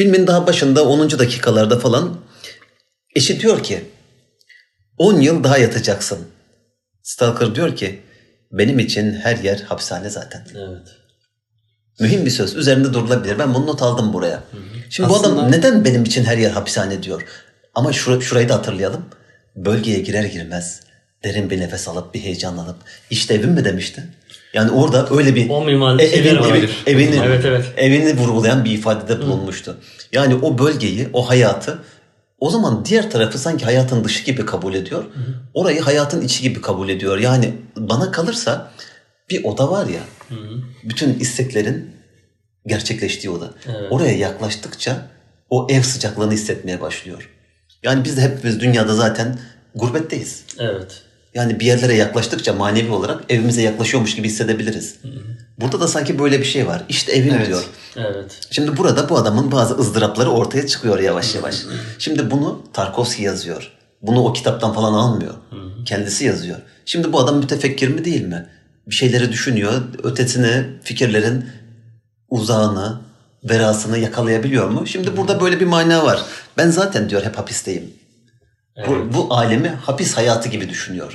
Filmin daha başında 10. dakikalarda falan eşi diyor ki 10 yıl daha yatacaksın. Stalker diyor ki benim için her yer hapishane zaten. Evet. Mühim bir söz. Üzerinde durulabilir. Ben bunu not aldım buraya. Şimdi bu Aslında- adam neden benim için her yer hapishane diyor? Ama şura- şurayı da hatırlayalım. Bölgeye girer girmez derin bir nefes alıp bir heyecanlanıp işte evim mi demişti? Yani orada öyle bir O e- evin- olabilir. evi- evini, Evet, evet. evini vurgulayan bir ifadede bulunmuştu. Yani o bölgeyi, o hayatı o zaman diğer tarafı sanki hayatın dışı gibi kabul ediyor. Orayı hayatın içi gibi kabul ediyor. Yani bana kalırsa bir oda var ya bütün isteklerin gerçekleştiği oda. Evet. Oraya yaklaştıkça o ev sıcaklığını hissetmeye başlıyor. Yani biz de hepimiz dünyada zaten gurbetteyiz. Evet. Yani bir yerlere yaklaştıkça manevi olarak evimize yaklaşıyormuş gibi hissedebiliriz. Burada da sanki böyle bir şey var. İşte evim Evet. diyor. Evet. Şimdi burada bu adamın bazı ızdırapları ortaya çıkıyor yavaş yavaş. Şimdi bunu Tarkovski yazıyor. Bunu o kitaptan falan almıyor. Kendisi yazıyor. Şimdi bu adam mütefekkir mi değil mi? Bir şeyleri düşünüyor. Ötesini, fikirlerin uzağını, verasını yakalayabiliyor mu? Şimdi burada böyle bir mana var. Ben zaten diyor hep hapisteyim. Bu, bu alemi hapis hayatı gibi düşünüyor.